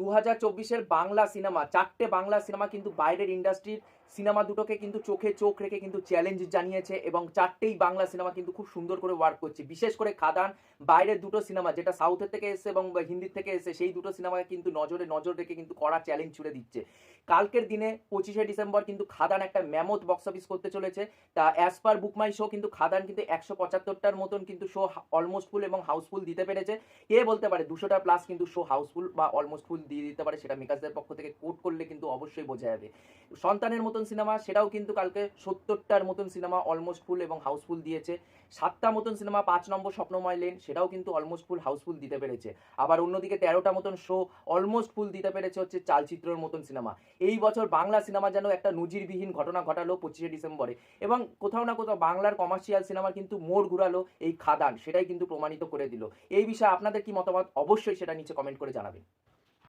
দু হাজার চব্বিশের বাংলা সিনেমা, চারটে বাংলা সিনেমা কিন্তু বাইরের ইন্ডাস্ট্রির সিনেমা দুটোকে কিন্তু চোখে চোখ রেখে কিন্তু চ্যালেঞ্জ জানিয়েছে এবং চারটেই বাংলা সিনেমা কিন্তু খুব সুন্দর করে ওয়ার্ক করছে। বিশেষ করে খাদান, বাইরের দুটো সিনেমা যেটা সাউথের থেকে এসে এবং হিন্দির থেকে এসে সেই দুটো সিনেমাকে কিন্তু নজরে নজর রেখে কিন্তু কড়া চ্যালেঞ্জ ছুড়ে দিচ্ছে। কালকের দিনে পঁচিশে ডিসেম্বর কিন্তু খাদান একটা ম্যামথ বক্স অফিস করতে চলেছে। তা অ্যাজ পার বুক মাই শো কিন্তু খাদান কিন্তু একশো পঁচাত্তরটার মতন কিন্তু শো অলমোস্ট ফুল এবং হাউসফুল দিতে পেরেছে। কে বলতে পারে, দুশোটা প্লাস কিন্তু শো হাউসফুল বা অলমোস্ট ফুল দিয়ে দিতে পারে, সেটা মেকার্সদের পক্ষ থেকে কোট করলে কিন্তু অবশ্যই বোঝা যাবে। সন্তানের মতন সিনেমা সেটাও কিন্তু কালকে সত্তরটার মতন সিনেমা অলমোস্ট ফুল এবং হাউসফুল দিয়েছে। সাতটা মতন সিনেমা পাঁচ নম্বর স্বপ্নময় লেন সেটাও কিন্তু অলমোস্ট ফুল হাউসফুল দিতে পেরেছে। আবার অন্যদিকে তেরোটা মতন শো অলমোস্ট ফুল দিতে পেরেছে হচ্ছে চালচিত্রের মতন সিনেমা এই বছর বাংলা সিনেমা যেন একটা নজিরবিহীন ঘটনা ঘটালো পঁচিশে ডিসেম্বরে। এবং কোথাও না কোথাও বাংলার কমার্শিয়াল সিনেমার কিন্তু মোড় ঘুরালো এই খাদান, সেটাই কিন্তু প্রমাণিত করে দিল। এই বিষয়ে আপনাদের কি মতামত? অবশ্যই সেটা নিচে কমেন্ট করে জানাবেন।